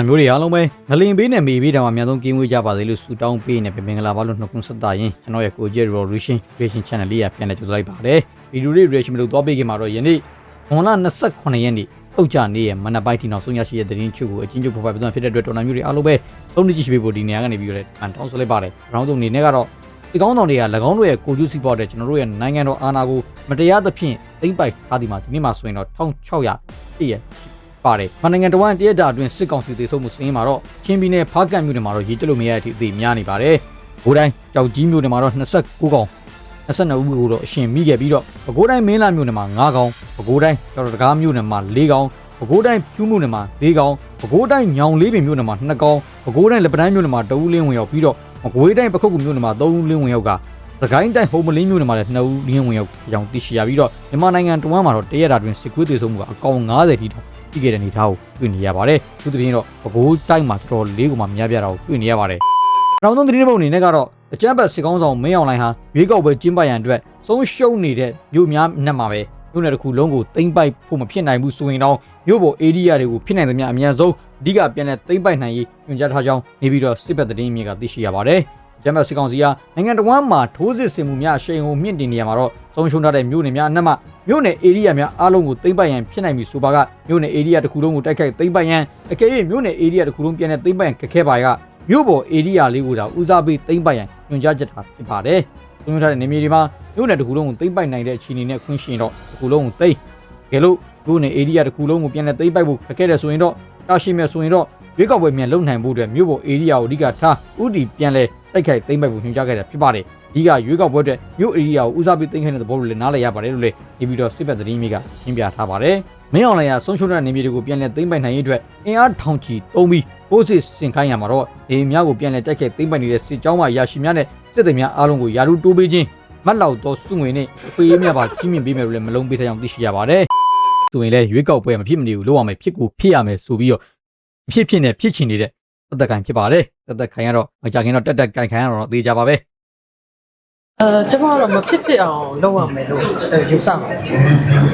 တော်မျိုးတွေအားလုံးပဲငလင်ပေးနဲ့မေပေးတောင်အများဆုံးကင်းဝေးကြပါစေလို့ဆုတောင်းပေးနေပြင်မင်္ဂလာပါလို့နှုတ်ခွန်းဆက်တာရင်ကျွန်တော်ရဲ့ကိုကျ Revolution Creation Channel လေးရပြန်လည်ကြိုဆိုလိုက်ပါတယ်ဗီဒီယိုလေး reaction လို့သွားပေးခင်မှာတော့ယနေ့ဇွန်လ28ရက်နေ့ထုတ်ကြနေ့ရဲ့မနက်ပိုင်းထိနောက်ဆုံးရရှိတဲ့သတင်းချုပ်ကိုအချင်းချုပ်ဖော်ပြပြဖြစ်တဲ့အတွက်တော်တော်မျိုးတွေအားလုံးပဲသုံးနှစ်ကြည့်ရှိပေးဖို့ဒီနေရာကနေပြီးတော့အန်တောင်းဆိုလိုက်ပါတယ်။ရောင်းစုံနေနဲ့ကတော့ဒီကောင်းဆောင်တွေက၎င်းတို့ရဲ့ကိုကျူးစီပေါ်တဲ့ကျွန်တော်တို့ရဲ့နိုင်ငံတော်အာဏာကိုမတရားသဖြင့်သိမ့်ပိုက်ထားဒီမှာဒီနေ့မှာဆိုရင်တော့1600ပြည့်ရဲ့ ပါတယ်။မနိုင်ငံတော်ဝန်တရက်တာအတွင်းစစ်ကောင်စီတေဆုံးမှုစင်းမှာတော့ချင်းပြည်နယ်ဖားကန့်မြို့နယ်မှာတော့ရေတက်လို့မရတဲ့အထိအသေးများနေပါတယ်။ဘိုးတိုင်းကြောက်ကြီးမြို့နယ်မှာတော့29ကောင်22ဦးကိုတော့အရှင်မိခဲ့ပြီးတော့ပဲခူးတိုင်းမင်းလာမြို့နယ်မှာ9ကောင်ပဲခူးတိုင်းကြောက်တကားမြို့နယ်မှာ4ကောင်ပဲခူးတိုင်းပြူးမြို့နယ်မှာ၄ကောင်ပဲခူးတိုင်းညောင်လေးပင်မြို့နယ်မှာ၂ကောင်ပဲခူးတိုင်းလက်ပတိုင်းမြို့နယ်မှာတဦးလင်းဝင်ရောက်ပြီးတော့မကွေးတိုင်းပခုတ်ကူမြို့နယ်မှာ၃ဦးလင်းဝင်ရောက်ကသခိုင်းတိုင်းဟိုမလင်းမြို့နယ်မှာလည်း၂ဦးလင်းဝင်ရောက်ကြောင်သိရှိရပြီးတော့မြန်မာနိုင်ငံတဝမ်းမှာတော့တရက်တာတွင်စစ်ကွေးသေးဆုံးမှုကအကောင်90ထိတော့ င်ပြီးခဲ့တဲ့အနေအထားကိုတွေ့နေရပါတယ်သူတရင်တော့ပဲခူးတိုင်းမှာတော်တော်လေးကိုမှများပြားတာကိုတွေ့နေရပါတယ်နောက်ဆုံးသတင်းပုံအနေနဲ့ကတော့အကြမ်းဖက်စစ်ကောင်းဆောင်မင်းအောင်လှိုင်ဟာရွေးကောက်ပွဲကျင်းပရန်အတွက်ဆုံးရှုံးနေတဲ့မြို့များနဲ့မှာပဲမြို့နယ်တစ်ခုလုံးကိုသိမ့်ပိုက်ဖို့မဖြစ်နိုင်ဘူးဆိုရင်တော့မြို့ပေါ်အေရီးယားတွေကိုဖြစ်နိုင်သမျှအများဆုံးအဓိကပြန်လဲသိမ့်ပိုက်နိုင်ရေးညွှန်ကြားထားကြောင်းနေပြီးတော့စစ်ဘက်သတင်းမြေကသိရှိရပါတယ်။ဂျမတ်စစ်ကောင်စီကနိုင်ငံတော်ဝန်မှာထိုးစစ်ဆင်မှုများအရှိန်ဟုန်မြင့်တင်နေရမှာတော့ဆုံးရှုံးထားတဲ့မြို့နယ်များအနက်မှ မြို့နယ်အေရီးယားများအားလုံးကိုသိမ့်ပိုက်ရန်ဖြစ်နိုင်ပြီဆိုပါကမြို့နယ်အေရီးယားတစ်ခုလုံးကိုတိုက်ခိုက်သိမ့်ပိုက်ရန်အကယ်၍မြို့နယ်အေရီးယားတစ်ခုလုံးပြန်လဲသိမ့်ပိုက်ရန်ခက်ခဲပါရကမြို့ပေါ်အေရီးယားလေးကိုသာဦးစားပေးသိမ့်ပိုက်ရန်ညွှန်ကြားချက်ထားဖြစ်ပါတယ်။ဆုံးရှုံးထားတဲ့နေမြေတွေမှာမြို့နယ်တစ်ခုလုံးကိုသိမ့်ပိုက်နိုင်တဲ့အခြေအနေနဲ့ခွင့်ရှိရင်တော့တစ်ခုလုံးကိုသိမ့်ကဲလို့မြို့နယ်အေရီးယားတစ်ခုလုံးကိုပြန်လဲသိမ့်ပိုက်ဖို့ခက်ခဲတယ်ဆိုရင်တော့တာရှိမဲ့ဆိုရင်တော့ ရွေးကောက်ပွဲမြန်လုံနိုင်ဖို့အတွက်မြို့ပေါ်အေရီးယားကိုအဓိကထားဥတီပြန်လဲတိုက်ခိုက်သိမ့်ပိုက်ဖို့ညွှန်ကြားခဲ့တာဖြစ်ပါတယ်။ဒီကရွေးကောက်ပွဲအတွက်မြို့အေရီးယားကိုဦးစားပေးသိမ်းခိုင်းတဲ့သဘောလိုလည်းနားလည်ရပါတယ်လို့လည်းဒီပြီးတော့စစ်ဘက်သတင်းမြေကရှင်းပြထားပါတယ်။မင်းအောင်လှိုင်ကဆုံးရှုံးတဲ့နေမြေတွေကိုပြန်လည်သိမ်းပိုက်နိုင်ရေးအတွက်အင်အားထောင်ချီတုံးပြီးပိုးစစ်စင်ခိုင်းရမှာတော့ဒီများကိုပြန်လည်တိုက်ခိုက်သိမ်းပိုက်နေတဲ့စစ်ကြောင်းမှရရှိများနဲ့စစ်သည်များအားလုံးကိုယာရုတိုးပေးခြင်းမတ်လောက်သောစုငွေနဲ့အဖေးများပါကြီးမြင့်ပေးမယ်လို့လည်းမလုံးပေးထားကြောင်းသိရှိရပါတယ်။ဆိုရင်လည်းရွေးကောက်ပွဲမဖြစ်မနေဘူးလို့ရမယ်ဖြစ်ကိုဖြစ်ရမယ်ဆိုပြီးတော့ ဖြစ်ဖြစ်နဲ့ဖြစ်ချင်နေတဲ့သက်သက်ခံဖြစ်ပါတယ်။သက်သက်ခံရတော့မကြခင်တော့တက်တက်ကန်ခံရတော့အသေးကြပါပဲ။ အဲကျွန်မကတော့မဖြစ်ဖြစ်အောင်လုပ်ရမယ်လို့ယူဆပါတယ်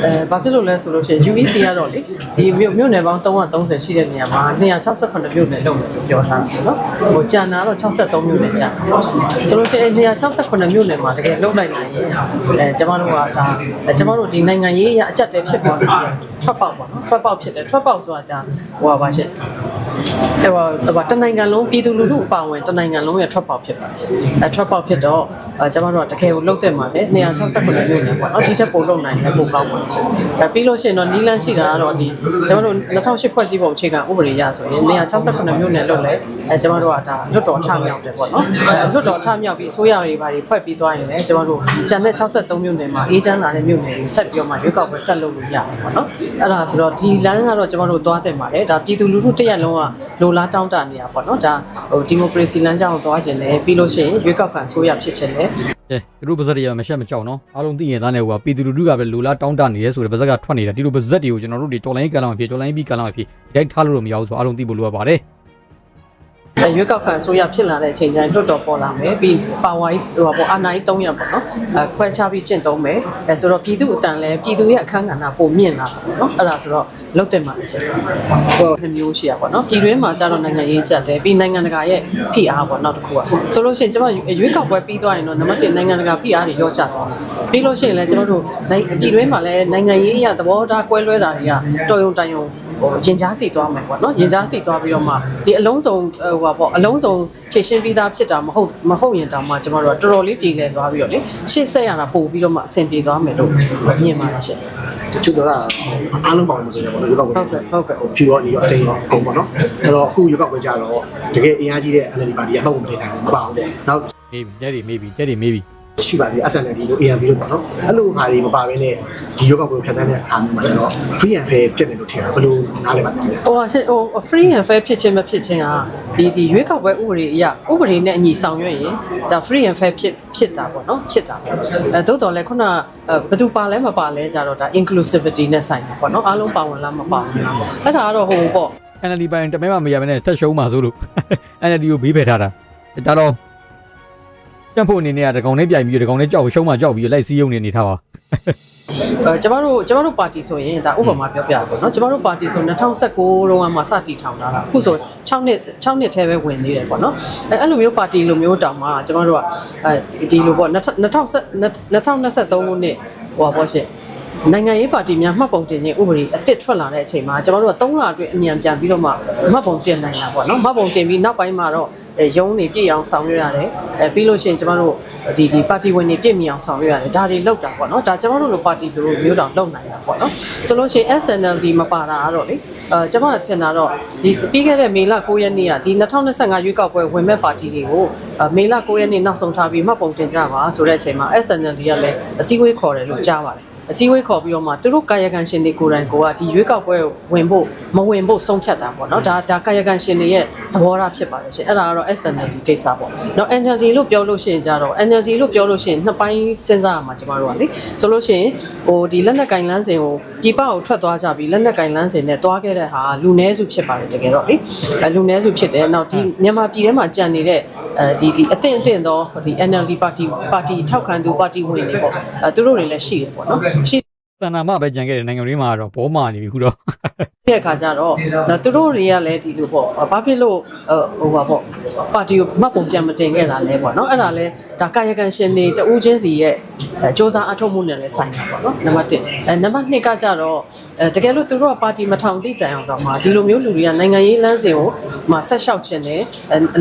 အဲဘာဖြစ်လို့လဲဆိုလို့ရှိရင် UEC ကတော့လေဒီမြို့မြို့နယ်ပေါင်း330ရှိတဲ့နေရာမှာ268မြို့နယ်လုပ်မယ်လို့ပြောထားတာပေါ့နော်ဟိုကျန်တာတော့63မြို့နယ်ကျန်တယ်ဆိုလို့ရှိရင်268မြို့နယ်မှာတကယ်လုပ်နိုင်နိုင်ရင်အဲကျွန်မတို့ကဒါကျွန်မတို့ဒီနိုင်ငံရေးအရအကြက်တဲဖြစ်ပေါ်နေတာထွက်ပေါက်ပေါ့နော်ထွက်ပေါက်ဖြစ်တယ်ထွက်ပေါက်ဆိုတာဒါဟိုပါရှင်အဲဟိုဟိုတနိုင်ငံလုံးပြည်သူလူထုအပါအဝင်တနိုင်ငံလုံးရဲ့ထွက်ပေါက်ဖြစ်ပါတယ်ရှင်အဲထွက်ပေါက်ဖြစ်တော့အဲကျွန်မတို့ကတကယ်ကိုလုတ်တဲ့မှာလေ268မြို့နယ်ပေါ့နော်ဒီချက်ပို့လုံနိုင်တယ်ပို့ကောင်းပါတယ်ရှင်အဲပြီးလို့ရှိရင်တော့နီးလန်းရှိတာကတော့ဒီကျွန်တော်တို့2008ဖွဲ့စည်းပုံအခြေခံဥပဒေရဆိုရင်268မြို့နယ်လုတ်လဲ အဲကျွန်တော်တို့ကဒါလွတ်တော်ထမြောက်တယ်ပေါ့နော်အဲလွတ်တော်ထမြောက်ပြီးအစိုးရတွေဘာတွေဖွဲ့ပြီးသွားရင်လည်းကျွန်တော်တို့ကျန်တဲ့63မြို့နယ်မှာအေးချမ်းလာတဲ့မြို့နယ်တွေဆက်ပြီးတော့မှရွေးကောက်ပွဲဆက်လုပ်လို့ရတယ်ပေါ့နော်အဲ့ဒါဆိုတော့ဒီလမ်းကတော့ကျွန်တော်တို့သွားတင်ပါတယ်ဒါပြည်သူလူထုတစ်ရက်လုံးကလိုလားတောင်းတနေတာပေါ့နော်ဒါဟိုဒီမိုကရေစီလမ်းကြောင်းကိုသွားခြင်းလည်းပြီးလို့ရှိရင်ရွေးကောက်ခံအစိုးရဖြစ်ခြင်းလည်းကဲသူတို့ပါဇက်တွေကမရှက်မကြောက်နော်အားလုံးသိရင်သားနေဟိုကပြည်သူလူထုကပဲလူလားတောင်းတနေရဲဆိုတဲ့ပါဇက်ကထွက်နေတာဒီလိုပါဇက်တွေကိုကျွန်တော်တို့ဒီတော်လိုင်းကန်လာမှဖြစ်တော်လိုင်းပြီးကန်လာမှဖြစ်ရိုက်ထားလို့တော့မရဘူးဆိုအားလုံးသိဖို့လိုအပ်ပါတယ်အဲ ရွေးကောက်ခံအစိုးရဖြစ်လာတဲ့အချိန်ကျရင်လွတ်တော်ပေါ်လာမယ်ပြီးပါဝါကြီးဟိုပေါ့အာဏာကြီး300ပေါ့နော်အဲခွဲခြားပြီးကျင့်သုံးမယ်အဲဆိုတော့ပြည်သူအတန်လဲပြည်သူရဲ့အခန်းကဏ္ဍပုံမြင့်လာပါပေါ့နော်အဲ့ဒါဆိုတော့လုတ်တယ်မှာလေရှင်ဟိုနှစ်မျိုးရှိရပါတော့ပြည်တွင်းမှာကျတော့နိုင်ငံရေးကြက်တယ်ပြီးနိုင်ငံတကာရဲ့ဖိအားပေါ့နောက်တစ်ခုကဆိုလို့ရှိရင်ကျွန်မရွေးကောက်ပွဲပြီးသွားရင်တော့နံပါတ်1နိုင်ငံတကာဖိအားတွေရောကျသွားတယ်ပြီးလို့ရှိရင်လည်းကျွန်တော်တို့ပြည်တွင်းမှာလည်းနိုင်ငံရေးအရသဘောထားကွဲလွဲတာတွေကတော်ရုံတန်ရုံ ဟိုရင်ကြားစီသွားမယ်ပေါ့နော်ရင်ကြားစီသွားပြီးတော့မှဒီအလုံးစုံဟိုပါပေါ့အလုံးစုံဖြည့်ရှင်းပြီးသားဖြစ်တာမဟုတ်မဟုတ်ရင်တောင်မှကျွန်တော်တို့ကတော်တော်လေးပြည်လဲသွားပြီးတော့လေရှေ့ဆက်ရတာပို့ပြီးတော့မှအဆင်ပြေသွားမယ်လို့မြင်ပါတယ်ရှင်တချို့တော့အားလုံးပေါင်းလို့ဆိုတယ်ပေါ့နော်ရွေးကောက်ပွဲဟုတ်ကဲ့ဟုတ်ကဲ့ဖြူရောနေရောအစိမ်းရောအကုန်ပေါ့နော်အဲ့တော့အခုရွေးကောက်ပွဲကြတော့တကယ်အင်အားကြီးတဲ့ NLD ပါတီကတော့မနေနိုင်ဘူးမပါဘူးပေါ့နောက်မေးပြီတဲ့တွေမေးပြီတဲ့တွေမေးပြီ ရှိပါသေး SNLD လို့ ANP လို့ပေါ့နော်အဲ့လိုဟာတွေမပါဘဲနဲ့ဒီရွေးကောက်ပွဲဖြတ်သန်းတဲ့အခါမျိုးမှာကျတော့ free and fair ဖြစ်တယ်လို့ထင်တာဘယ်လိုနားလည်ပါသလဲဟိုဟာရှင်ဟို free and fair ဖြစ်ခြင်းမဖြစ်ခြင်းဟာဒီဒီရွေးကောက်ပွဲဥပဒေအရဥပဒေနဲ့အညီဆောင်ရွက်ရင်ဒါ free and fair ဖြစ်ဖြစ်တာပေါ့နော်ဖြစ်တာပေါ့အဲသို့တော်လည်းခုနအဲဘယ်သူပါလဲမပါလဲကြတော့ဒါ inclusivity နဲ့ဆိုင်တာပေါ့နော်အားလုံးပါဝင်လားမပါဝင်လားအဲ့ဒါကတော့ဟိုပေါ့ NLD ပိုင်းတမဲမှမရဘဲနဲ့တက်ရှုံးမှာဆိုလို့ NLD ကိုဘေးဖယ်ထားတာဒါတော့ တက်ဖို့အနေနဲ့ကဒကောင်လေးပြိုင်ပြီးဒကောင်လေးကြောက်ရှုံးမှကြောက်ပြီးလိုက်စည်းရုံနေနေထားပါအဲကျမတို့ကျမတို့ပါတီဆိုရင်ဒါဥပမာပြောပြတာပေါ့နော်ကျမတို့ပါတီဆို2019တုန်းကမှစတီထောင်တာလားအခုဆို6နှစ်6နှစ်ထဲပဲဝင်နေတယ်ပေါ့နော်အဲအဲ့လိုမျိုးပါတီလိုမျိုးတောင်မှကျမတို့ကအဲဒီလိုပေါ့2020 2023ခုနှစ်ဟိုပါပေါ့ရှင်နိုင်ငံရေးပါတီများမှတ်ပုံတင်ခြင်းဥပဒေအတစ်ထွက်လာတဲ့အချိန်မှာကျမတို့က3လအတွင်းအမြန်ပြန်ပြီးတော့မှမှတ်ပုံတင်နိုင်တာပေါ့နော်မှတ်ပုံတင်ပြီးနောက်ပိုင်းမှာတော့ ရုံးနေပြည့်အောင်ဆောင်ရွက်ရတယ်အဲပြီးလို့ရှိရင်ကျမတို့ဒီဒီပါတီဝင်တွေပြည့်မီအောင်ဆောင်ရွက်ရတယ်ဒါတွေလောက်တာပေါ့နော်ဒါကျမတို့လိုပါတီလိုမျိုးတောင်လောက်နိုင်တာပေါ့နော်ဆိုလို့ရှိရင် SNLD မပါတာကတော့လေအဲကျမကထင်တာတော့ဒီပြီးခဲ့တဲ့မေလ9ရက်နေ့ကဒီ2025ရွေးကောက်ပွဲဝင်မဲ့ပါတီတွေကိုအဲမေလ9ရက်နေ့နောက်ဆုံးထားပြီးမှတ်ပုံတင်ကြပါဆိုတဲ့အချိန်မှာ SNLD ကလည်းအစည်းအဝေးခေါ်တယ်လို့ကြားပါတယ် အစည်းအဝေးခေါ်ပြီးတော့မှသူတို့ကာယကံရှင်တွေကိုယ်တိုင်ကိုကဒီရွေးကောက်ပွဲကိုဝင်ဖို့မဝင်ဖို့ဆုံးဖြတ်တာပေါ့နော်ဒါဒါကာယကံရှင်တွေရဲ့သဘောထားဖြစ်ပါတယ်ရှင်အဲ့ဒါကတော့ SNLD ကိစ္စပေါ့နော် NLD လို့ပြောလို့ရှိရင်ကြတော့ NLD လို့ပြောလို့ရှိရင်နှစ်ပိုင်းစဉ်းစားရမှာကျမတို့ကလေဆိုလို့ရှိရင်ဟိုဒီလက်နက်ကင်လန်းစဉ်ကိုပြပကိုထွက်သွားကြပြီးလက်နက်ကင်လန်းစဉ်နဲ့တွားခဲ့တဲ့ဟာလူနည်းစုဖြစ်ပါတယ်တကယ်တော့လေအဲလူနည်းစုဖြစ်တယ်နောက်ဒီမြန်မာပြည်ထဲမှာကြံနေတဲ့အဲဒီဒီအတင်းအတင်းသောဒီ NLD ပါတီပါတီထောက်ခံသူပါတီဝင်တွေပေါ့အဲသူတို့တွေလည်းရှိတယ်ပေါ့နော်ရှိတဏ္ဍာမပဲကြံခဲ့တဲ့နိုင်ငံတွေမှာတော့ဘောမာနေပြီခုတော့ တဲ့အခါကျတော့နော်သူတို့တွေကလည်းဒီလိုပေါ့ဘာဖြစ်လို့ဟိုပါပေါ့ပါတီကိုမှတ်ပုံပြန်မတင်ခဲ့တာလဲပေါ့နော်အဲ့ဒါလဲဒါကာယကံရှင်တွေတဦးချင်းစီရဲ့စ조사အထုတ်မှုနဲ့လည်းဆိုင်တာပေါ့နော်နံပါတ်1အဲနံပါတ်2ကကြတော့အဲတကယ်လို့သူတို့ကပါတီမထောင်တိတိုင်အောင်တော့မှဒီလိုမျိုးလူတွေကနိုင်ငံရေးလမ်းစဉ်ကိုမှဆက်လျှောက်ခြင်းနဲ့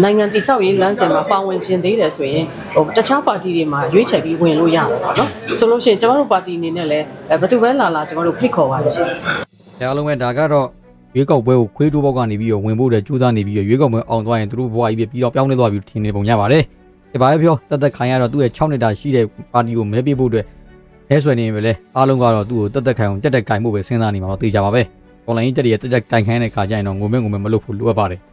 နိုင်ငံတိဆောက်ရေးလမ်းစဉ်မှာပါဝင်ခြင်းသေးတယ်ဆိုရင်ဟိုတခြားပါတီတွေမှာရွေးချယ်ပြီးဝင်လို့ရတယ်ပေါ့နော်ဆိုလို့ရှိရင်ကျမတို့ပါတီအနေနဲ့လည်းဘယ်သူပဲလာလာကျမတို့ဖိတ်ခေါ်ပါတယ်ရှင် ဒါအားလုံးပဲဒါကတော့ရွေးကောက်ပွဲကိုခွေးတိုးပေါက်ကနေပြီးတော့ဝင်ဖို့တဲ့စူးစမ်းနေပြီးတော့ရွေးကောက်ပွဲအောင်သွားရင်သူတို့ဘဝကြီးပဲပြီးတော့ပြောင်းလဲသွားပြီးထင်နေပုံရပါတယ်ဒီပါပဲပြောတက်တက်ခိုင်ရတော့သူ့ရဲ့6နှစ်တာရှိတဲ့ပါတီကိုမဲပေးဖို့အတွက်လဲဆွဲနေပြီလေအားလုံးကတော့သူ့ကိုတက်တက်ခိုင်အောင်တက်တက်ခိုင်ဖို့ပဲစဉ်းစားနေမှာတော့သိကြပါပဲ။ online တက်ရဲ့တက်တက်ခိုင်ခိုင်းတဲ့ခါကျရင်တော့ငုံမဲငုံမဲမလုပ်ဖို့လိုအပ်ပါတယ်။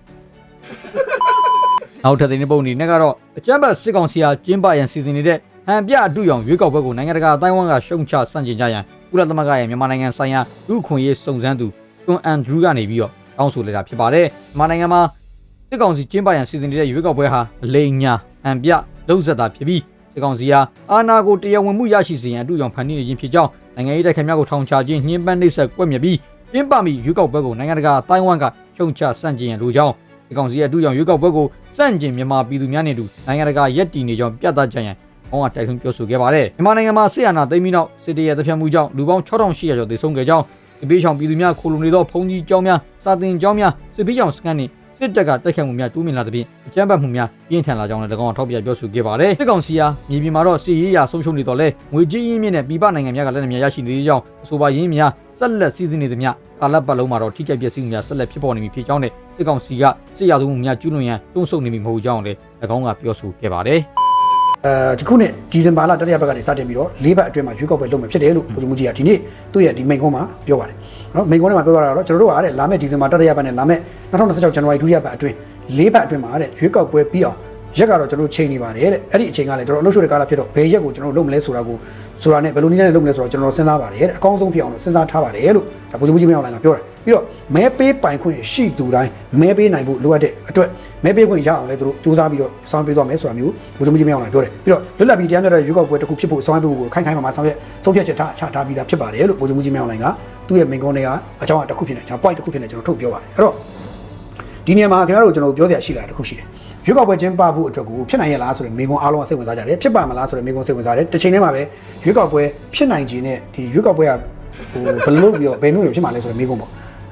နောက်ထပ်တဲ့ပုံနေနဲ့ကတော့အကြမ်းဖက်စစ်ကောင်စီဟာကျင်းပရန်စီစဉ်နေတဲ့ဟန်ပြအတူရောင်ရွေးကောက်ပွဲကိုနိုင်ငံတကာအတိုင်းအဝန်းကရှုံချဆန့်ကျင်ကြရန် ကုလသမဂ္ဂရဲ့မြန်မာနိုင်ငံဆိုင်ရာလူခွင့်ရေးစုံစမ်းသူတွန်အန်ဒရူးကနေပြီးတော့တောင်းဆိုလိုက်တာဖြစ်ပါတယ်မြန်မာနိုင်ငံမှာစစ်ကောင်စီကျင်းပရန်စီစဉ်နေတဲ့ရွေးကောက်ပွဲဟာအလိမ်ညာဟန်ပြလုံဆက်တာဖြစ်ပြီးစစ်ကောင်စီဟာအာဏာကိုတရားဝင်မှုရရှိစေရန်အတူရောင်ဖန်တီးနေခြင်းဖြစ်ကြောင်းနိုင်ငံရေးတိုက်ခိုက်များကိုထောင်ချခြင်းညှဉ်းပန်းနှိပ်စက်ကွက်မြက်ပြီးကျင်းပမိရွေးကောက်ပွဲကိုနိုင်ငံတကာအတိုင်းအဝန်းကရှုံချဆန့်ကျင်ရန်လိုကြောင်းစစ်ကောင်စီရဲ့အတူရောင်ရွေးကောက်ပွဲကိုစန့်ကျင်မြန်မာပြည်သူများနဲ့အတူနိုင်ငံတကာရက်တီနေကြောင်းပြသကြရန် ဘောင်းကတိုက်တွန်းပြောဆိုခဲ့ပါတယ်မြန်မာနိုင်ငံမှာဆီယနာသိမ်းပြီးနောက်စစ်တေးရဲ့တပ်ဖြတ်မှုကြောင့်လူပေါင်း6800ကျော်သေဆုံးခဲ့ကြောင်းစစ်ပေးချောင်ပြည်သူများခိုလုံနေသောဘုံကြီးကျောင်းများစာတင်ကျောင်းများစစ်ပေးချောင်စကန်နှင့်စစ်တပ်ကတိုက်ခိုက်မှုများတိုးမြင့်လာသဖြင့်အကြမ်းဖက်မှုများပြင်းထန်လာကြောင်းလည်း၎င်းထောက်ပြပြောဆိုခဲ့ပါတယ်စစ်ကောင်စီဟာမြေပြင်မှာတော့စစ်ရေးရာဆုံးရှုံးနေတော့လဲငွေကြေးရင်းမြစ်နဲ့ပြည်ပနိုင်ငံများကလက်နက်များရရှိနေသေးကြောင်းအဆိုပါရင်းများဆက်လက်စီးဆင်းနေသမျှကာလပတ်လုံးမှာတော့ထိခိုက်ပျက်စီးမှုများဆက်လက်ဖြစ်ပေါ်နေပြီဖြစ်ကြောင်းနဲ့စစ်ကောင်စီကစစ်ရာဇဝမှုများကျူးလွန်ရန်တွန်းဆုတ်နေပြီမဟုတ်ကြောင်းလည်း၎င်းကပြောဆိုခဲ့ပါတယ် အဲဒီခုနှစ်ဒီဇင်ဘာလတတိယပတ်ကနေစတင်ပြီးတော့၄ပတ်အတွင်းမှာရွေးကောက်ပွဲလုပ်မယ်ဖြစ်တယ်လို့ဘုသူမကြီးကဒီနေ့သူ့ရဲ့ဒီမိန့်ခွန်းမှာပြောပါတယ်နော်မိန့်ခွန်းထဲမှာပြောတာကတော့ကျွန်တော်တို့ကတဲ့လာမယ့်ဒီဇင်ဘာတတိယပတ်နဲ့လာမယ့်2026ဇန်နဝါရီဒုတိယပတ်အတွင်း၄ပတ်အတွင်းမှာတဲ့ရွေးကောက်ပွဲပြီးအောင်ရက်ကတော့ကျွန်တော်တို့ချိန်နေပါတယ်တဲ့အဲ့ဒီအချိန်ကလည်းကျွန်တော်အလုပ်ရှုပ်တဲ့ကာလဖြစ်တော့ဘယ်ရက်ကိုကျွန်တော်တို့လုပ်မလဲဆိုတာကို ဆိုတာနဲ့ဘယ်လိုနည်းနဲ့လုပ်မလဲဆိုတော့ကျွန်တော်စဉ်းစားပါတယ်တဲ့အကောင်းဆုံးဖြစ်အောင်လို့စဉ်းစားထားပါတယ်လို့ဒါဘုသူမကြီးမအောင်လိုင်းကပြောတယ်ပြီးတော့မဲပေးပိုင်ခွင့်ရှိသူတိုင်းမဲပေးနိုင်ဖို့လိုအပ်တဲ့အတွက်မဲပေးခွင့်ရအောင်လဲသူတို့စူးစမ်းပြီးတော့ဆောင်ပေးသွားမယ်ဆိုတာမျိုးဘုသူမကြီးမအောင်လိုင်းပြောတယ်ပြီးတော့လွတ်လပ်ပြီးတရားမျှတတဲ့ရွေးကောက်ပွဲတစ်ခုဖြစ်ဖို့ဆောင်ရွက်ဖို့ကိုခိုင်ခိုင်မာမာဆောင်ရွက်ဆုံးဖြတ်ချက်ထားချထားပြီးသားဖြစ်ပါတယ်လို့ဘုသူမကြီးမအောင်လိုင်းကသူ့ရဲ့မိန့်ခွန်းတွေကအကြောင်းအရာတစ်ခုဖြစ်နေကျွန်တော် point တစ်ခုဖြစ်နေကျွန်တော်ထုတ်ပြောပါတယ်အဲ့တော့ဒီနေရာမှာခင်ဗျားတို့ကျွန်တော်ပြောစရာရှိတာတစ်ခုရှိတယ် ရွေးကောက်ပွဲကျင်းပဖို့အတွက်ကိုဖြစ်နိုင်ရလားဆိုတဲ့မိကွန်အားလုံးကစိတ်ဝင်စားကြတယ်ဖြစ်ပါမလားဆိုတဲ့မိကွန်စိတ်ဝင်စားတယ်တစ်ချိန်တည်းမှာပဲရွေးကောက်ပွဲဖြစ်နိုင်ခြင်းနဲ့ဒီရွေးကောက်ပွဲကဟိုဘယ်လိုလုပ်ပြီးတော့ဘယ်မျိုးတွေဖြစ်မှာလဲဆိုတဲ့မိကွန်ပေါ့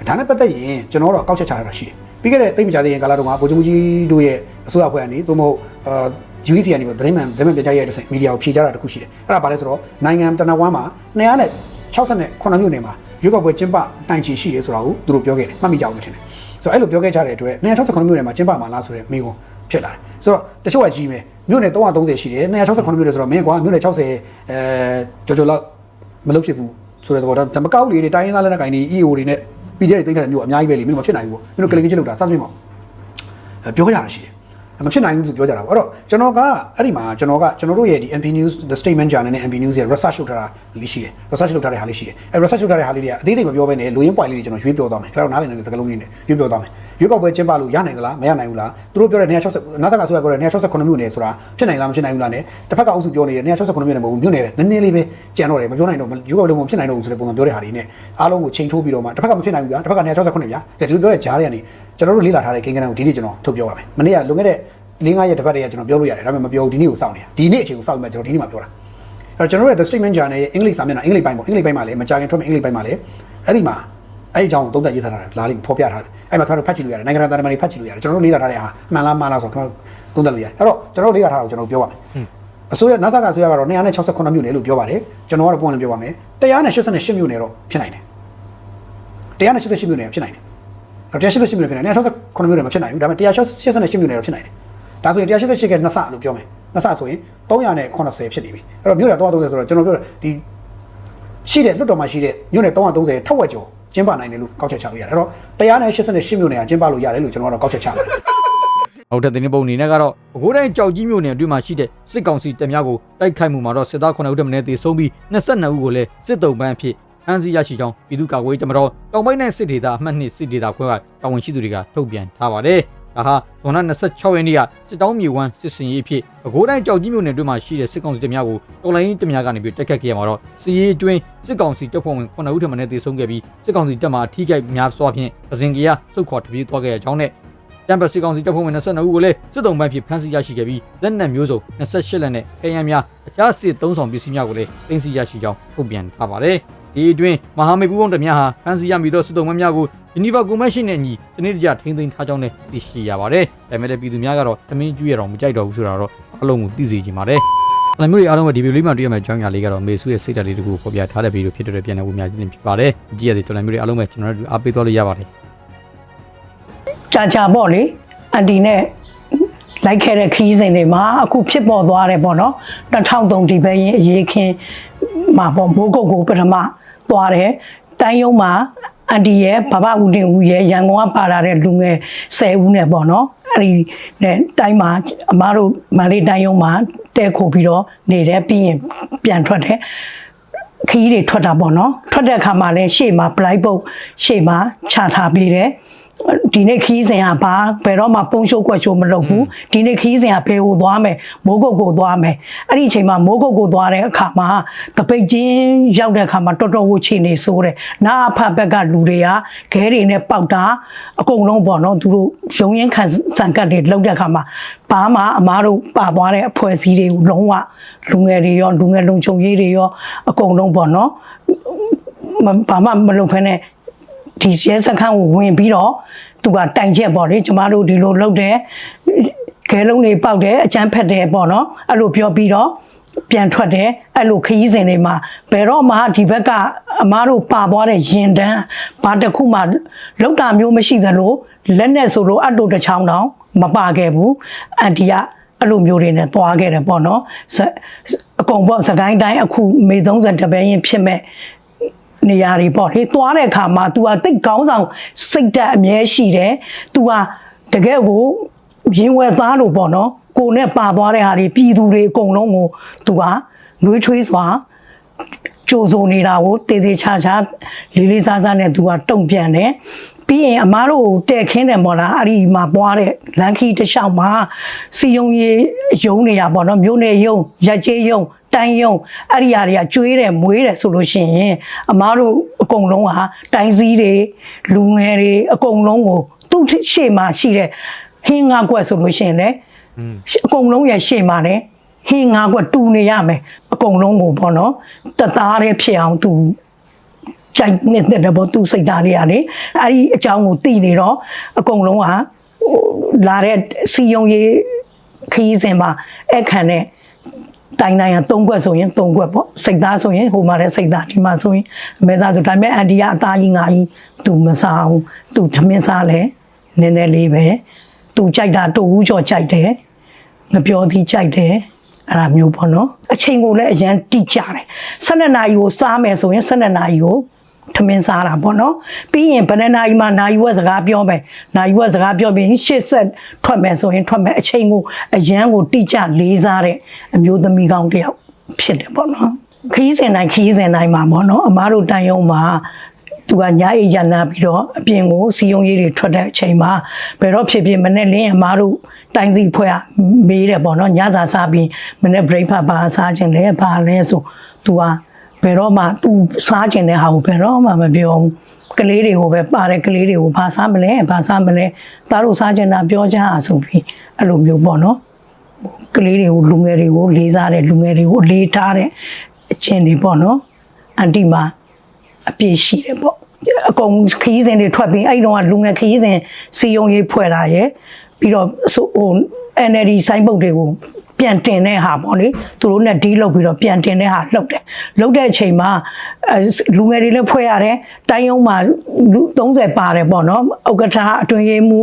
ဒါနဲ့ပတ်သက်ရင်ကျွန်တော်တို့ကောက်ချက်ချရတာရှိတယ်ပြီးခဲ့တဲ့တိတ်မကြသေးရင်ကာလတုန်းကဗိုလ်ချုပ်ကြီးတို့ရဲ့အစိုးရအဖွဲ့ကနေသို့မဟုတ်အာ UEC ကနေပြီးသတင်းမှန်သတင်းမှန်ပြကြရတဲ့မီဒီယာကိုဖြေကြတာတခုရှိတယ်အဲ့ဒါဘာလဲဆိုတော့နိုင်ငံတနဝမ်းမှာ268မြို့နယ်မှာရွေးကောက်ပွဲကျင်းပနိုင်ချေရှိတယ်ဆိုတာကိုသူတို့ပြောခဲ့တယ်မှတ်မိကြအောင်လို့ထင်တယ်ဆိုတော့အဲ့လိုပြောခဲ့ကြတဲ့အတွက်268မြို့နယ်မှာကျင်းပမှာလားဆိုတဲ့မိကွန် ဖြစ်လာတယ်ဆိုတော့တချို့ကကြီးမယ်မြို့နယ်330ရှိတယ်268မြို့နယ်ဆိုတော့မင်းကွာမြို့နယ်60အဲကြော်ကြော်လောက်မလုပ်ဖြစ်ဘူးဆိုတဲ့သဘောဒါမကောက်လေတွေတိုင်းရင်းသားလက်နက်ကိုင်တွေ EO တွေနဲ့ PDF တွေတိတ်တဲ့မြို့အများကြီးပဲလေမင်းမဖြစ်နိုင်ဘူးပေါ့မင်းတို့ကလင်ကြီးချစ်လို့တာစသဖြင့်ပေါ့ပြောကြရတာရှိတယ် မဖြစ်နိုင်ဘူးသူပြောကြတာပေါ့အဲ့တော့ကျွန်တော်ကအဲ့ဒီမှာကျွန်တော်ကကျွန်တော်တို့ရဲ့ဒီ MP News the statement journal နဲ့ MP News ရဲ့ research လုပ်ထားတာလေးရှိတယ် research လုပ်ထားတဲ့ဟာလေးရှိတယ်အဲ့ research လုပ်ထားတဲ့ဟာလေးတွေကအသေးစိတ်မပြောဘဲနဲ့လူရင်း point လေးတွေကျွန်တော်ရွေးပြောသွားမယ်ကျွန်တော်နားလည်နေတဲ့စကားလုံးလေးတွေရွေးပြောသွားမယ်ရွေးကောက်ပွဲကျင်းပလို့ရနိုင်သလားမရနိုင်ဘူးလားသူတို့ပြောတဲ့260နာသကဆိုရပြောတဲ့268မြို့နယ်ဆိုတာဖြစ်နိုင်လားမဖြစ်နိုင်ဘူးလားနဲ့တစ်ဖက်ကအုပ်စုပြောနေတဲ့268မြို့နယ်မဟုတ်ဘူးမြို့နယ်ပဲနည်းနည်းလေးပဲကြံတော့တယ်မပြောနိုင်တော့ရွေးကောက်ပွဲလုံးမဖြစ်နိုင်တော့ဘူးဆိုတဲ့ပုံစံပြောတဲ့ဟာတွေနဲ့အားလုံးကိုချိန်ထိုးပြီးတော့မှတစ်ဖက်ကမဖြစ်နိုင်ဘူးဗျာတစ်ဖက်က268ဗျာဒါဒီလိုပြောတဲ့ကြားတွေကနေ ကျွန်တော်တို့လေ့လာထားတဲ့ကိန်းဂဏန်းကိုဒီနေ့ကျွန်တော်ထုတ်ပြောပါမယ်မနေ့ကလွန်ခဲ့တဲ့၄၅ရက်တစ်ပတ်တည်းကကျွန်တော်ပြောလို့ရတယ်ဒါပေမဲ့မပြောဘူးဒီနေ့ကိုစောင့်နေတာဒီနေ့အချိန်ကိုစောင့်ပြီးမှကျွန်တော်ဒီနေ့မှပြောတာအဲ့တော့ကျွန်တော်တို့ရဲ့ The Statement Journal ရဲ့အင်္ဂလိပ်စာမျက်နှာအင်္ဂလိပ်ပိုင်းပေါ့အင်္ဂလိပ်ပိုင်းမှာလည်းမကြာခင်ထွက်မယ့်အင်္ဂလိပ်ပိုင်းမှာလည်းအဲ့ဒီမှာအဲ့ဒီအကြောင်းကိုသုံးသပ်ရေးထားတာလာလိမ့်ဖော်ပြထားတယ်အဲ့မှာကျွန်တော်တို့ဖတ်ကြည့်လို့ရတယ်နိုင်ငံတကာတာမန်တွေဖတ်ကြည့်လို့ရတယ်ကျွန်တော်တို့လေ့လာထားတဲ့ဟာမှန်လားမှားလားဆိုတော့ကျွန်တော်တို့သုံးသပ်လို့ရတယ်အဲ့တော့ကျွန်တော်တို့လေ့လာထားတာကိုကျွန်တော်ပြောပါမယ်အစိုးရ NASA ကအစိုးရကတော့268မြို့နယ်လို့ပြောပါတယ်ကျွန်တော်ကတော့ပုံမှန်ပြောပါမယ်188မြို့နယ်တော့ဖြစ်နိုင်တယ်188မြို့နယ်ဖြစ်နိုင်တယ် 188မြို့နယ်ဖြစ်နိုင်တယ်268မြို့နယ်မဖြစ်နိုင်ဘူးဒါပေမဲ့188မြို့နယ်တော့ဖြစ်နိုင်တယ်ဒါဆိုရင်188ကနှစ်ဆလို့ပြောမယ်နှစ်ဆဆိုရင်380ဖြစ်နေပြီအဲ့တော့မြို့နယ်330ဆိုတော့ကျွန်တော်ပြောတယ်ဒီရှိတဲ့လွတ်တော်မှာရှိတဲ့မြို့နယ်330ထက်ဝက်ကျော်ကျင်းပနိုင်တယ်လို့ကောက်ချက်ချလို့ရတယ်အဲ့တော့188မြို့နယ်ကကျင်းပလို့ရတယ်လို့ကျွန်တော်ကတော့ကောက်ချက်ချပါတယ်ဟုတ်တဲ့တင်းပုံအနေနဲ့ကတော့ဘကိုးတိုင်းကြောက်ကြီးမြို့နယ်အတွင်းမှာရှိတဲ့စစ်ကောင်စီတပ်များကိုတိုက်ခိုက်မှုမှာတော့စစ်သား9ဦးတမင်းသေဆုံးပြီး22ဦးကိုလည်းစစ်တုံးပန်းအဖြစ် အမ်းစီရရှိကြောင်းပြည်သူ့ကာကွယ်ရေးတမတော်တောင်ပိုင်းနဲ့စစ်ဒေသအမှတ်2စစ်ဒေသခွဲကတာဝန်ရှိသူတွေကထုတ်ပြန်ထားပါတယ်။ဒါဟာဇွန်လ26ရက်နေ့ကစစ်တောင်းမြေဝမ်းစစ်စင်ရေးအဖြစ်ဘကိုးတိုင်းကြောက်ကြီးမြို့နယ်အတွင်းမှာရှိတဲ့စစ်ကောင်စီတပ်များကိုတော်လိုင်းတပ်များကနေပြီးတိုက်ခတ်ခဲ့ရမှာတော့စစ်ရေးအတွင်းစစ်ကောင်စီတပ်ဖွဲ့ဝင်9ဦးထမင်းသေဆုံးခဲ့ပြီးစစ်ကောင်စီတပ်မှအထိခိုက်များစွာဖြင့်ပဇင်ကရစုခွာတပြေးသွားခဲ့ရကြောင်းနဲ့တမ်ပတ်စီကောင်စီတပ်ဖွဲ့ဝင်22ဦးကိုလည်းစစ်တုံးပိုင်းဖြစ်ဖမ်းဆီးရရှိခဲ့ပြီးလက်နက်မျိုးစုံ28လက်နဲ့ခရမ်းများအခြားစစ်သုံးဆောင်ပစ္စည်းများကိုလည်းတင်စီရရှိကြောင်းထုတ်ပြန်ထားပါတယ်။ ဒီအတွင်းမဟာမိတ်ပူးပေါင်းတပ်များဟာဖမ်းဆီးရမိသောစစ်တုံးပိုင်းများကိုဂျနီဗာကွန်ဗင်းရှင်းနဲ့ညီစနစ်တကျထိန်းသိမ်းထားကြောင်းလည်းသိရှိရပါတယ်။ဒါပေမဲ့လည်းပြည်သူများကတော့သမင်းကျွေးရတော့မကြိုက်တော့ဘူးဆိုတာတော့အလုံးကိုသိစေချင်ပါတယ်။အလမျိုးတွေအားလုံးကဒီဗီဒီယိုလေးမှာတွေ့ရမယ့်အကြောင်းအရာလေးကတော့မေစုရဲ့စိတ်ဓာတ်လေးတကူပေါ်ပြထားတဲ့ဗီဒီယိုဖြစ်တဲ့ပြန်လည်ဝင်များခြင်းဖြစ်ပါတယ်။ကြည့်ရတဲ့တော်လိုင်းမျိုးတွေအားလုံးပဲကျွန်တော်တို့အားပေးသွားလို့ရပါတယ်။ကြာကြာပေါ့လေအန်တီနဲ့လိုက်ခဲ့တဲ့ခီးစဉ်တွေမှာအခုဖြစ်ပေါ်သွားတယ်ပေါ့နော်2003ဒီပဲရင်အရေးခင်း မှာပေါ့မိုးကုတ်ကိုပထမသွားတယ်တိုင်းယုံမှာအန်တီရဲ့ဘဘဦးတင်ဦးရဲ့ရန်ကုန်ကပါလာတဲ့လူငယ်10ဦးနဲ့ပေါ့နော်အဲ့ဒီနဲ့တိုင်းမှာအမားတို့မန္တလေးတိုင်းယုံမှာတဲခိုပြီးတော့နေတယ်ပြီးရင်ပြန်ထွက်တယ်ခီးတွေထွက်တာပေါ့နော်ထွက်တဲ့အခါမှာလည်းရှေ့မှာ blind book ရှေ့မှာခြာထားပေးတယ် ဒီနေ့ခီးစဉ်ကဘာဘယ်တော့မှပုံရှုပ်ကွက်ရှုပ်မလုပ်ဘူးဒီနေ့ခီးစဉ်ကဘယ်ကိုသွားမယ်မိုးကုတ်ကိုသွားမယ်အဲ့ဒီအချိန်မှာမိုးကုတ်ကိုသွားတဲ့အခါမှာတပိတ်ချင်းရောက်တဲ့အခါမှာတော်တော်ကိုခြေနေဆိုးတယ်နာအဖက်ဘက်ကလူတွေကခဲတွေနဲ့ပေါက်တာအကုန်လုံးပေါ့နော်သူတို့ရုံရင်ခံစံကတ်တွေလောက်တဲ့အခါမှာဘာမှအမားတို့ပါသွားတဲ့အဖွဲ့အစည်းတွေကိုလုံးဝလူငယ်တွေရောလူငယ်လုံခြုံရေးတွေရောအကုန်လုံးပေါ့နော်မဘာမှမလုပ်ဖ ೇನೆ ဒီရဲစခန်းကိုဝင်ပြီးတော့သူကတိုင်ချက်ပေါ့လေကျမတို့ဒီလိုလုပ်တယ်ခဲလုံးတွေပေါက်တယ်အကျန်းဖက်တယ်ပေါ့နော်အဲ့လိုပြောပြီးတော့ပြန်ထွက်တယ်အဲ့လိုခရီးစဉ်တွေမှာဘယ်တော့မှဒီဘက်ကအမားတို့ပါသွားတဲ့ရင်တန်းဘာတစ်ခုမှလောက်တာမျိုးမရှိသလိုလက်နဲ့ဆိုလို့အတူတစ်ချောင်းတောင်မပါခဲ့ဘူးအန်တီကအဲ့လိုမျိုးတွေနဲ့သွားခဲ့တယ်ပေါ့နော်စအကုန်ပေါ့စကိုင်းတိုင်းအခုမေ30တပည့်ရင်ဖြစ်မဲ့ နေရာတွေပေါ့လေသွားတဲ့အခါမှာ तू ကတိတ်ကောင်းဆောင်စိတ်ဓာတ်အမြဲရှိတယ် तू ကတကယ်ကိုရင်ဝယ်သားလို့ပေါ့နော်ကိုနဲ့ပါသွားတဲ့ဟာတွေပြည်သူတွေအကုန်လုံးကို तू ကနှွေးထွေးစွာကြိုးစုံနေတာကိုတေးသေးချာချာလေးလေးစားစားနဲ့ तू ကတုံ့ပြန်တယ်ပြီးရင်အမားတို့တဲ့ခင်းတယ်ပေါ့လားအဲ့ဒီမှာပွားတဲ့လန်ခီတစ်လျှောက်မှာစီယုံရေးရုံးနေရပေါ့နော်မြို့နယ်ရုံးရက်ကျေးရုံး တိုင်းရုံးအဲ့ဒီအရာတွေကကျွေးတယ်မွေးတယ်ဆိုလို့ရှိရင်အမားတို့အကုန်လုံးဟာတိုင်းစည်းတွေလူငယ်တွေအကုန်လုံးကိုသူ့ရှေ့မှာရှိတဲ့ဟင်းငါကွက်ဆိုလို့ရှိရင်လေအကုန်လုံးရဲ့ရှေ့မှာလေဟင်းငါကွက်တူနေရမယ်အကုန်လုံးကိုပေါ့နော်တသားတည်းဖြစ်အောင်သူကြိုက်နေတဲ့တဲ့ဘောသူစိတ်ဓာတ်တွေကလေအဲ့ဒီအကြောင်းကိုသိနေတော့အကုန်လုံးကဟိုလာတဲ့စီယုံရေးခရီးစဉ်မှာအခန့်နဲ့ တိုင်းတိုင်းက၃ခွက်ဆိုရင်၃ခွက်ပေါ့စိတ်သားဆိုရင်ဟိုမှာလည်းစိတ်သားဒီမှာဆိုရင်အမဲသားဆိုဒါပေမဲ့အန်တီကအသားကြီးငါကြီးသူမစားဘူးသူသမင်းစားလဲနည်းနည်းလေးပဲသူကြိုက်တာတူဦးကျော်ကြိုက်တယ်ငပြောသည်ကြိုက်တယ်အဲ့ဒါမျိုးပေါ့နော်အချိန်ကိုလည်းအရန်တိကျတယ်12နာရီကိုစားမယ်ဆိုရင်12နာရီကို ထမင်းစားတာပေါ့နော်ပြီးရင်ဘယ်နှစ်နာရီမှနာရီဝက်စကားပြောမယ်နာရီဝက်စကားပြောပြီးရှစ်ဆက်ထွက်မယ်ဆိုရင်ထွက်မယ်အချိန်ကိုအရန်ကိုတိကျလေးစားတဲ့အမျိုးသမီးကောင်းတစ်ယောက်ဖြစ်တယ်ပေါ့နော်ခီးစင်တိုင်းခီးစင်တိုင်းမှာပေါ့နော်အမားတို့တန်ယုံမှာသူကညာအိတ်ရနာပြီးတော့အပြင်ကိုစီယုံရေးတွေထွက်တဲ့အချိန်မှာဘယ်တော့ဖြစ်ဖြစ်မနဲ့လင်းအမားတို့တိုင်းစီဖွဲ့ကမေးတယ်ပေါ့နော်ညစာစားပြီးမနဲ့ break ဖတ်ပါစားခြင်းလဲပါလဲဆို तू က ဘယ်တော့မှ तू စားခြင်းတဲ့ဟာကိုဘယ်တော့မှမပြောဘူးကလေးတွေကိုပဲပါတယ်ကလေးတွေကိုဘာစားမလဲဘာစားမလဲသားတို့စားခြင်းတာပြောကြအောင်ဆိုပြီးအဲ့လိုမျိုးပေါ့နော်ကလေးတွေကိုလူငယ်တွေကိုလေးစားတဲ့လူငယ်တွေကိုအလေးထားတဲ့အချင်းတွေပေါ့နော်အန်တီမာအပြည့်ရှိတယ်ပေါ့အကုန်ခရီးစဉ်တွေထွက်ပြီးအဲ့တုန်းကလူငယ်ခရီးစဉ်စီယုံရေးဖွဲ့တာရယ်ပြီးတော့ဆိုဟို NLD စိုင်းပုတ်တွေကို ပြန်တင်တဲ့ဟာပေါ့လေသူတို့နဲ့ဒီလောက်ပြီးတော့ပြန်တင်တဲ့ဟာလှုပ်တယ်လှုပ်တဲ့အချိန်မှာအဲလူငယ်တွေလည်းဖွဲ့ရတယ်တိုင်းရုံးမှာလူ30ပါတယ်ပေါ့နော်ဥက္ကဋ္ဌအတွင်ရေးမှု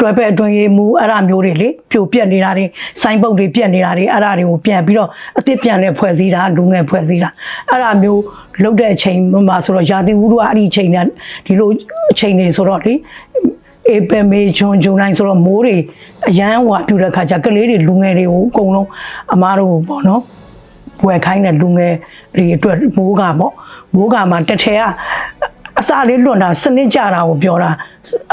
တွဲဖက်အတွင်ရေးမှုအဲ့ဒါမျိုးတွေလေပြိုပြက်နေတာတွေစိုင်းပုတ်တွေပြက်နေတာတွေအဲ့ဒါတွေကိုပြန်ပြီးတော့အစ်စ်ပြန်နဲ့ဖွဲ့စည်းတာလူငယ်ဖွဲ့စည်းတာအဲ့ဒါမျိုးလှုပ်တဲ့အချိန်မှာဆိုတော့ရာသီဥတုကအဲ့ဒီအချိန်နဲ့ဒီလိုအချိန်တွေဆိုတော့လေ အေပယ်မေဂျွန်ဂျူနိုင်ဆိုတော့မိုးတွေအရန်ဟွာပြူတဲ့ခါကျကလေးတွေလူငယ်တွေကိုအကုန်လုံးအမားတို့ပေါ့နော်ဝယ်ခိုင်းတဲ့လူငယ်တွေအတွက်မိုးကပေါ့မိုးကမှတစ်ထည်ကအစာလေးလွတ်တာစနစ်ကြတာကိုပြောတာ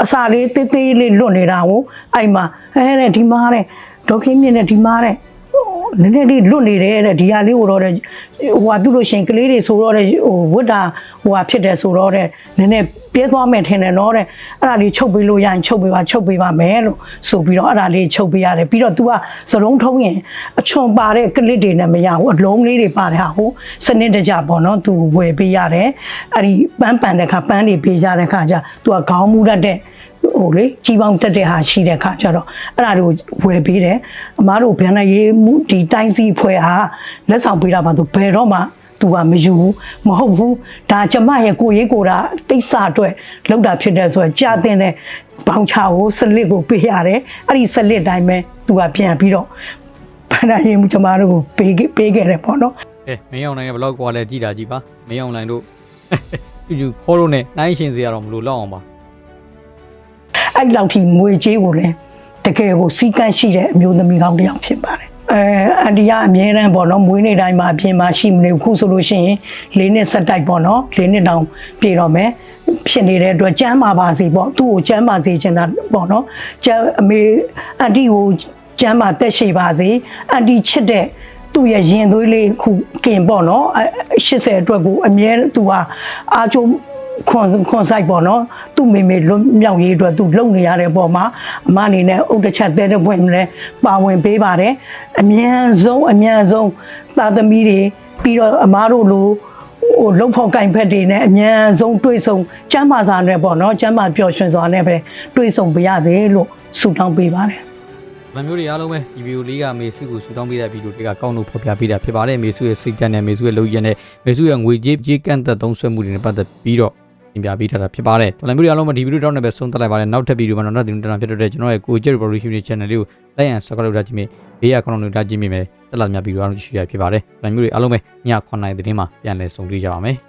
အစာလေးသေးသေးလေးလွတ်နေတာကိုအဲ့မှာအဲတဲ့ဒီမားတဲ့ဒေါက်ခင်းမြင့်တဲ့ဒီမားတဲ့နည်းနည်းလေးလွတ်နေတယ်တဲ့ဒီဟာလေးကိုတော့တဲ့ဟိုဟာပြုလို့ရှိရင်ကလေးတွေဆိုတော့တဲ့ဟိုဝတ်တာဟိုဟာဖြစ်တယ်ဆိုတော့တဲ့နည်းနည်း ပြဲသွားမယ်ထင်တယ်နော်တဲ့အဲ့ဒါလေးချုပ်ပေးလို့ရရင်ချုပ်ပေးပါချုပ်ပေးပါမယ်လို့ဆိုပြီးတော့အဲ့ဒါလေးချုပ်ပေးရတယ်ပြီးတော့ तू ကစရုံးထုံးရင်အချွန်ပါတဲ့ကလစ်တွေနဲ့မရဘူးအလုံးလေးတွေပါတဲ့ဟာဟိုစနစ်တကျပေါ့နော် तू ဝယ်ပေးရတယ်အဲ့ဒီပန်းပန်တဲ့ခါပန်းတွေပေးကြတဲ့ခါကျ तू ကခေါင်းမူတတ်တဲ့ ဟိုလေကြီးပေါင်းတက်တဲ့ဟာရှိတဲ့ခါကျတော့အဲ့ဒါတွေကိုဝယ်ပေးတယ်အမားတို့ဗျံရေးမှုဒီတိုင်းစီဖွဲ့ဟာလက်ဆောင်ပေးတာပါသူဘယ်တော့မှ သူကမယူဘူးမဟုတ်ဘူးဒါကျမရဲ့ကိုရေးကိုတာတိတ်ဆအတွက်လောက်တာဖြစ်တဲ့ဆိုတော့ကြာတင်တဲ့ဘောင်ချကိုစလစ်ကိုပေးရတယ်အဲ့ဒီစလစ်တိုင်းပဲသူကပြန်ပြီးတော့ဗန္ဒရေးမှုကျမတို့ကိုပေးခဲ့ပေးခဲ့တယ်ပေါ့နော်အဲမင်းအောင်နိုင်ရဲ့ဘလော့ကွာလဲကြည်တာကြည်ပါမင်းအောင်နိုင်တို့ကျူကျူခေါ်လို့နဲ့နိုင်ရှင်စီရတော့မလို့လောက်အောင်ပါအဲ့လောက်ထိငွေကြေးကိုလည်းတကယ်ကိုစီကန့်ရှိတဲ့အမျိုးသမီးကောင်းတစ်ယောက်ဖြစ်ပါတယ် အဲအန်တီကအမြဲတမ်းပေါ့နော်မွေးနေ့တိုင်းမှာအပြင်မှာရှိမနေဘူးခုဆိုလို့ရှိရင်လေးနှစ်ဆက်တိုက်ပေါ့နော်လေးနှစ်တောင်ပြေတော့မယ်ဖြစ်နေတဲ့အတွက်ကျမ်းမာပါစေပေါ့သူ့ကိုကျမ်းမာစေချင်တာပေါ့နော်ကျမ်းအမေအန်တီကိုကျမ်းမာတက်ရှိပါစေအန်တီချစ်တဲ့သူ့ရဲ့ရင်သွေးလေးခုကင်ပေါ့နော်အဲ80အတွက်ကိုအမြဲသူဟာအာချိုး ခွန်ခွန်ဆိုင်ပေါ့နော်သူ့မိမိလွတ်မြောက်ရေးအတွက်သူလုံနေရတဲ့ပုံမှာအမအနေနဲ့အုတ်တစ်ချက်သေးတဲ့ပွင့်လည်းပါဝင်ပေးပါတယ်အမြန်ဆုံးအမြန်ဆုံးသာသမီတွေပြီးတော့အမားတို့လိုဟိုလုံဖို့ကင်ဖက်တွေနဲ့အမြန်ဆုံးတွေးဆုံကျမ်းမာစာနဲ့ပေါ့နော်ကျမ်းမာပျော်ရွှင်စွာနဲ့ပဲတွေးဆုံပါရစေလို့ဆုတောင်းပေးပါတယ်။ဗမျိုးတွေအားလုံးပဲဒီဗီဒီယိုလေးကမေစုကိုဆူတောင်းပေးတဲ့ဗီဒီယိုတွေကကောင်းလို့ဖော်ပြပေးတာဖြစ်ပါတယ်။မေစုရဲ့စိတ်ဓာတ်နဲ့မေစုရဲ့လုပ်ရည်နဲ့မေစုရဲ့ငွေကြေးကြေးကန့်သက်သုံးဆွဲမှုတွေနဲ့ပတ်သက်ပြီးတော့ ပြင်ပြပေးထားတာဖြစ်ပါတယ်။ဗမျိုးတွေအားလုံးပဲဒီဗီဒီယိုတောင်းနဲ့ပဲဆုံးသက်လိုက်ပါတယ်။နောက်ထပ်ဗီဒီယိုမှာတော့နောက်တင်တန်းဖြစ်တဲ့ကျွန်တော်ရဲ့ကိုကျက် revolution channel လေးကိုလိုက်ရန် subscribe လုပ်ထားခြင်းဖြင့်ဘေးအကောင့်တွေထားခြင်းဖြင့်တက်လာမြဗီဒီယိုအားလုံးကြည့်ရဖြစ်ပါတယ်။ဗမျိုးတွေအားလုံးပဲည9:00နာရီသတင်းမှာပြန်လည်ဆုံတွေ့ကြပါမယ်။